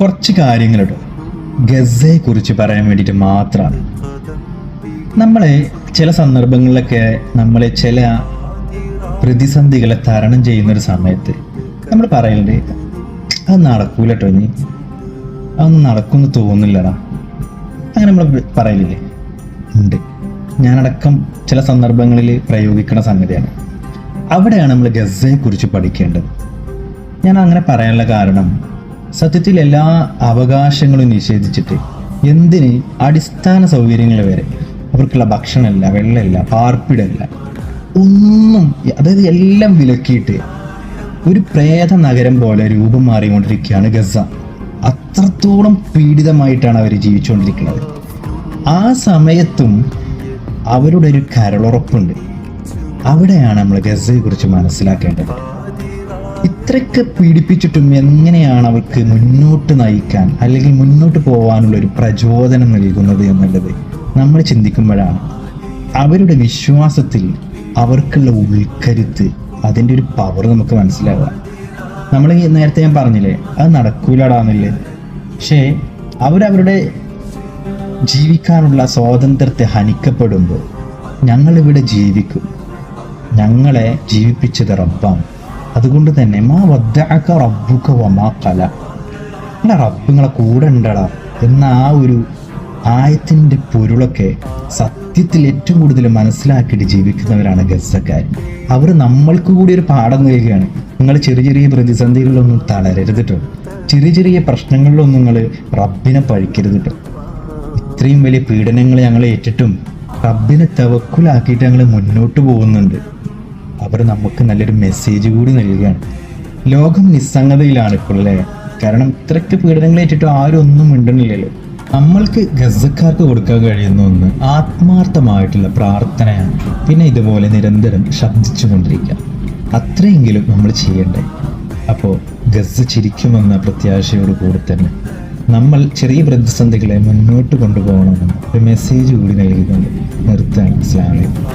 കുറച്ച് കാര്യങ്ങൾ ഗസയെ കുറിച്ച് പറയാൻ വേണ്ടിയിട്ട് മാത്രമാണ്. നമ്മളെ ചില സന്ദർഭങ്ങളിലൊക്കെ നമ്മളെ ചില പ്രതിസന്ധികളെ തരണം ചെയ്യുന്ന ഒരു സമയത്ത് നമ്മൾ പറയലുണ്ട് അത് നടക്കൂല കേട്ടോ ഇനി. അതൊന്നും നടക്കുമെന്ന് തോന്നുന്നില്ലടാ. അങ്ങനെ നമ്മൾ പറയലില്ലേ? ഉണ്ട്. ഞാനടക്കം ചില സന്ദർഭങ്ങളിൽ പ്രയോഗിക്കുന്ന സംഗതിയാണ്. അവിടെയാണ് നമ്മൾ ഗസയെ കുറിച്ച് പഠിക്കേണ്ടത്. ഞാൻ അങ്ങനെ പറയാനുള്ള കാരണം സത്യത്തിൽ എല്ലാ അവകാശങ്ങളും നിഷേധിച്ചിട്ട് എന്തിന് അടിസ്ഥാന സൗകര്യങ്ങൾ വരെ? അവർക്കുള്ള ഭക്ഷണമല്ല വെള്ളമില്ല പാർപ്പിടമില്ല. ഒന്നും അതായത് എല്ലാം വിലക്കിയിട്ട് ഒരു പ്രേത നഗരം പോലെ രൂപം മാറിക്കൊണ്ടിരിക്കുകയാണ് ഗസ. അത്രത്തോളം പീഡിതമായിട്ടാണ് അവർ ജീവിച്ചുകൊണ്ടിരിക്കുന്നത്. ആ സമയത്തും അവരുടെ ഒരു കരളുറപ്പുണ്ട്. അവിടെയാണ് നമ്മൾ ഗസയെ കുറിച്ച് മനസ്സിലാക്കേണ്ടത്. ഇത്രയൊക്കെ പീഡിപ്പിച്ചിട്ടും എങ്ങനെയാണ് അവർക്ക് മുന്നോട്ട് നയിക്കാൻ അല്ലെങ്കിൽ മുന്നോട്ട് പോകാനുള്ള ഒരു പ്രചോദനം നൽകുന്നത് എന്നുള്ളത് നമ്മൾ ചിന്തിക്കുമ്പോഴാണ്. അവരുടെ വിശ്വാസത്തിൽ അവർക്കുള്ള ഉൾക്കരുത്ത് അതിന്റെ ഒരു പവർ നമുക്ക് മനസ്സിലാവുക. നമ്മൾ നേരത്തെ ഞാൻ പറഞ്ഞില്ലേ അത് നടക്കൂലടാന്നില്ലേ? പക്ഷേ അവരവരുടെ ജീവിക്കാനുള്ള സ്വാതന്ത്ര്യത്തെ ഹനിക്കപ്പെടുമ്പോൾ ഞങ്ങളിവിടെ ജീവിക്കും. ഞങ്ങളെ ജീവിപ്പിച്ചത് റബ്ബാണ്. അതുകൊണ്ട് തന്നെ മാ റബ്ബുക വമാ നിങ്ങളെ കൂടെ ഉണ്ടടാ. എന്ന ആ ഒരു ആയത്തിന്റെ പൊരുളൊക്കെ സത്യത്തിൽ ഏറ്റവും കൂടുതൽ മനസ്സിലാക്കിയിട്ട് ജീവിക്കുന്നവരാണ് ഗസക്കാർ അവർ നമ്മൾക്ക് കൂടി ഒരു പാഠം നൽകുകയാണ്. നിങ്ങൾ ചെറിയ ചെറിയ പ്രതിസന്ധികളിലൊന്നും തളരരുതിട്ടോ ചെറിയ ചെറിയ പ്രശ്നങ്ങളിലൊന്നും നിങ്ങൾ റബ്ബിനെ പഴിക്കരുത് കേട്ടോ ഇത്രയും വലിയ പീഡനങ്ങൾ ഞങ്ങൾ ഏറ്റിട്ടും റബ്ബിനെ തവക്കുലാക്കിയിട്ട് ഞങ്ങൾ മുന്നോട്ട് പോകുന്നുണ്ട്. അവർ നമുക്ക് നല്ലൊരു മെസ്സേജ് കൂടി നൽകുകയാണ്. ലോകം നിസ്സംഗതയിലാണ് ഇപ്പോൾ അല്ലേ കാരണം ഇത്രയ്ക്ക് പീഡനങ്ങൾ ഏറ്റിട്ടും ആരും ഒന്നും മിണ്ടണില്ലല്ലോ നമ്മൾക്ക് ഗസക്കാർക്ക് കൊടുക്കാൻ കഴിയുന്ന ഒന്ന് ആത്മാർത്ഥമായിട്ടുള്ള പ്രാർത്ഥനയാണ്. പിന്നെ ഇതുപോലെ നിരന്തരം ശബ്ദിച്ചു കൊണ്ടിരിക്കുക അത്രയെങ്കിലും നമ്മൾ ചെയ്യണ്ടേ? അപ്പോൾ ഗസ ചിരിക്കുമെന്ന പ്രത്യാശയോട് കൂടി തന്നെ നമ്മൾ ചെറിയ പ്രതിസന്ധികളെ മുന്നോട്ട് കൊണ്ടുപോകണമെന്ന് ഒരു മെസ്സേജ് കൂടി നൽകിക്കൊണ്ട് നിർത്താൻ അലൈക്കും.